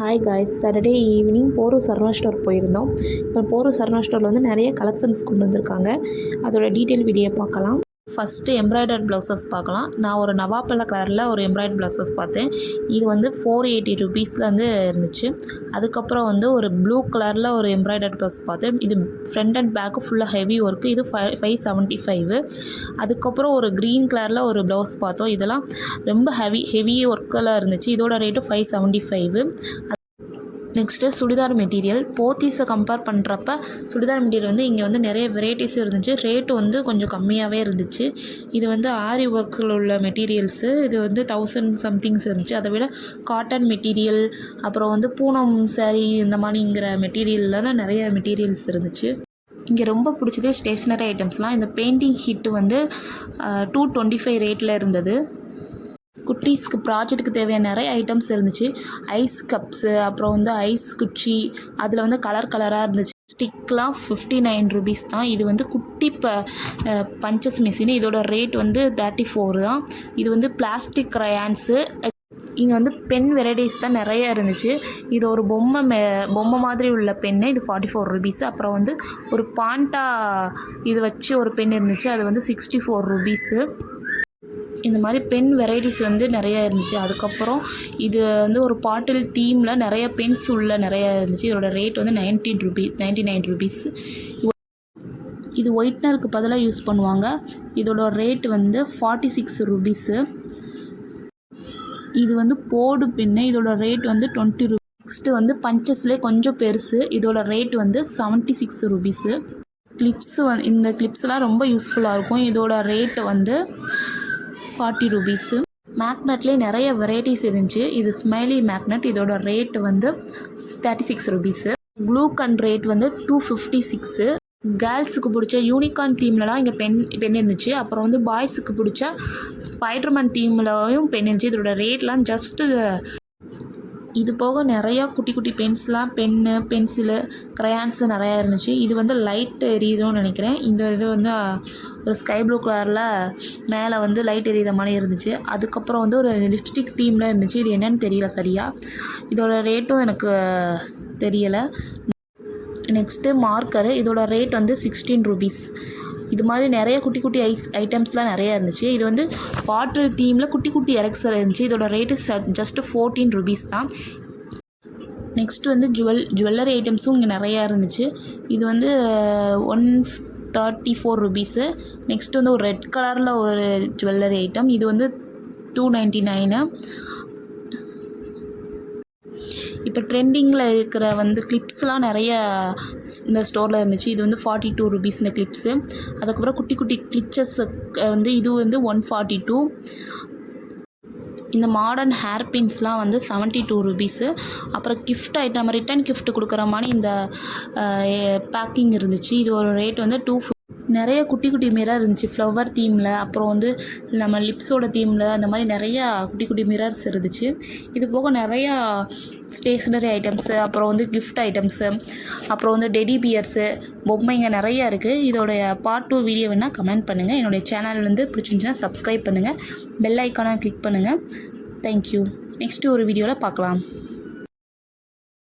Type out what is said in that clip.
Hi guys Saturday evening Porur Saravana store போயிருந்தோம். இப்போ போரூர் சரவணா ஸ்டோரில் வந்து நிறைய கலெக்ஷன்ஸ் கொண்டு வந்திருக்காங்க. அதோட டீட்டெயில் வீடியோ பார்க்கலாம். ஃபஸ்ட்டு எம்ப்ராய்டர்ட் ப்ளவுசஸ் பார்க்கலாம். நான் ஒரு நவாப்பள்ள கலரில் ஒரு எம்ப்ராய்டர் ப்ளவுசஸ் பார்த்தேன். இது வந்து ஃபோர் எயிட்டி ருபீஸில் வந்து இருந்துச்சு. அதுக்கப்புறம் வந்து ஒரு ப்ளூ கலரில் ஒரு எம்ப்ராய்டர்ட் ப்ளவுஸ் பார்த்தேன். இது ஃப்ரண்ட் அண்ட் பேக்கு ஃபுல்லாக ஹெவி ஒர்க்கு இது ஃபை ஃபைவ் செவன்ட்டி ஃபைவ் அதுக்கப்புறம் ஒரு க்ரீன் கலரில் ஒரு ப்ளவுஸ் பார்த்தோம். இதெல்லாம் ரொம்ப ஹெவி ஹெவி ஒர்க்கெல்லாம் இருந்துச்சு. இதோட rate five seventy five next churidar material போத்தீஸை compare பண்ணுறப்ப சுடிதார் மெட்டீரியல் வந்து இங்கே வந்து நிறைய வெரைட்டிஸும் இருந்துச்சு. ரேட்டு வந்து கொஞ்சம் கம்மியாகவே இருந்துச்சு. இது வந்து ஆரி ஒர்க்ஸில் உள்ள மெட்டீரியல்ஸு இது வந்து தௌசண்ட் சம்திங்ஸ் இருந்துச்சு. அதை விட காட்டன் மெட்டீரியல் அப்புறம் வந்து பூனம் சேரீ இந்த மாதிரிங்கிற மெட்டீரியலில் தான் நிறைய மெட்டீரியல்ஸ் இருந்துச்சு. இங்கே ரொம்ப பிடிச்சது ஸ்டேஷ்னரி ஐட்டம்ஸ்லாம் இந்த பெயிண்டிங் ஹிட்டு வந்து டூ டுவெண்ட்டி ஃபைவ் ரேட்டில் இருந்தது. குட்டீஸ்க்கு ப்ராஜெக்ட்டுக்கு தேவையான நிறைய ஐட்டம்ஸ் இருந்துச்சு. ஐஸ் கப்ஸு அப்புறம் வந்து ஐஸ் குச்சி அதில் வந்து கலர் கலராக இருந்துச்சு. ஸ்டிக்லாம் ஃபிஃப்டி நைன் ருபீஸ் தான். இது வந்து குட்டி ப பஞ்சஸ் மிஷின் இதோட ரேட் வந்து தேர்ட்டி ஃபோர் தான். இது வந்து பிளாஸ்டிக் க்ரையான்ஸு இங்கே வந்து பென் வெரைட்டிஸ் தான் நிறைய இருந்துச்சு. இது ஒரு பொம்மை மே பொம்மை மாதிரி உள்ள பென்னு இது ஃபார்ட்டி ஃபோர் ருபீஸ் அப்புறம் வந்து ஒரு பாண்டா இது வச்சு ஒரு பென் இருந்துச்சு. அது வந்து சிக்ஸ்டி ஃபோர் ருபீஸு இந்த மாதிரி பென் வெரைட்டிஸ் வந்து நிறையா இருந்துச்சு. அதுக்கப்புறம் இது வந்து ஒரு பாட்டில் தீமில் நிறைய பென்ஸ் உள்ள நிறையா இருந்துச்சு. இதோட ரேட் வந்து nineteen rupee ninety nine rupees இது ஒயிட்னருக்கு பதிலாக யூஸ் பண்ணுவாங்க. இதோட ரேட் வந்து ஃபார்ட்டி சிக்ஸ் ருபீஸு இது வந்து போடு பின்னு இதோட ரேட் வந்து டுவெண்ட்டி ருபீஸ் நெக்ஸ்ட்டு வந்து பஞ்சஸ்லேயே கொஞ்சம் பெருசு. இதோட ரேட் வந்து செவன்ட்டி சிக்ஸ் ருபீஸு கிளிப்ஸு வந் இந்த கிளிப்ஸ்லாம் ரொம்ப யூஸ்ஃபுல்லாக இருக்கும். இதோட ரேட்டு வந்து ஃபார்ட்டி ருபீஸு மேக்னெட்லேயே நிறைய வெரைட்டிஸ் இருந்துச்சு. இது ஸ்மைலி மேக்னெட் இதோட ரேட் வந்து thirty six rupees glue gun rate வந்து டூ ஃபிஃப்டி சிக்ஸு கேர்ள்ஸுக்கு பிடிச்ச யூனிகார்ன் தீம்லலாம் இங்கே பென் பென் இருந்துச்சு அப்புறம் வந்து பாய்ஸுக்கு பிடிச்ச ஸ்பைடர்மேன் தீம்லையும் பென் இருந்துச்சு இதோட ரேட்லாம் ஜஸ்ட்டு இது போக நிறையா குட்டி குட்டி பென்ஸ்லாம் பென்னு பென்சிலு க்ரையான்ஸு நிறையா இருந்துச்சு. இது வந்து லைட் எரியுதுன்னு நினைக்கிறேன். இந்த இது வந்து ஒரு ஸ்கை ப்ளூ கலரில் மேலே வந்து லைட் எரியுற மாதிரி இருந்துச்சு. அதுக்கப்புறம் வந்து ஒரு லிப்ஸ்டிக் தீமில் இருந்துச்சு. இது என்னன்னு தெரியல சரியாக இதோட ரேட்டும் எனக்கு தெரியலை. நெக்ஸ்ட்டு மார்க்கரு இதோட ரேட் வந்து சிக்ஸ்டீன் ருபீஸ் இது மாதிரி நிறைய குட்டி குட்டி ஐஸ் ஐட்டம்ஸ்லாம் நிறையா இருந்துச்சு. இது வந்து வாட்டர் தீமில் குட்டி குட்டி எரக்ஸர் இருந்துச்சு. இதோட ரேட்டு ஜஸ்ட்டு ஃபோர்டீன் ருபீஸ் தான். நெக்ஸ்ட் வந்து ஜுவல் ஜுவல்லரி ஐட்டம்ஸும் இங்கே நிறையா இருந்துச்சு. இது வந்து one thirty four rupees next வந்து ஒரு ரெட் கலரில் ஒரு ஜுவல்லரி ஐட்டம் இது வந்து டூ நைன்ட்டி நைனு இப்போ ட்ரெண்டிங்கில் இருக்கிற வந்து கிளிப்ஸ்லாம் நிறைய இந்த ஸ்டோரில் இருந்துச்சு. இது வந்து ஃபார்ட்டி டூ ருபீஸ் இந்த கிளிப்ஸு அதுக்கப்புறம் குட்டி குட்டி கிளிச்சஸ் வந்து இது வந்து ஒன் ஃபார்ட்டி டூ இந்த மாடர்ன் ஹேர் பின்ஸ்லாம் வந்து செவன்ட்டி டூ ருபீஸு அப்புறம் கிஃப்ட் ஐட்டம் ரிட்டன் கிஃப்ட் கொடுக்குற மாதிரி இந்த பேக்கிங் இருந்துச்சு. இது ஒரு ரேட் வந்து டூ நிறைய குட்டி குட்டி மிரர் இருந்துச்சு. ஃப்ளவர் தீமில் அப்புறம் வந்து நம்ம லிப்ஸோட தீமில் அந்த மாதிரி நிறையா குட்டி குட்டி மிரர்ஸ் இருந்துச்சு. இது போக நிறையா ஸ்டேஷ்னரி ஐட்டம்ஸு அப்புறம் வந்து கிஃப்ட் ஐட்டம்ஸு அப்புறம் வந்து டெடி பியர்ஸு பொம்மைங்க நிறையா இருக்குது இதோடைய பார்ட் டூ வீடியோ வேணால் கமெண்ட் பண்ணுங்கள் என்னுடைய சேனல் வந்து பிடிச்சிருந்துச்சுன்னா சப்ஸ்கிரைப் பண்ணுங்கள் பெல் ஐக்கானை கிளிக் பண்ணுங்கள் தேங்க்யூ நெக்ஸ்ட்டு ஒரு வீடியோவில் பார்க்கலாம்.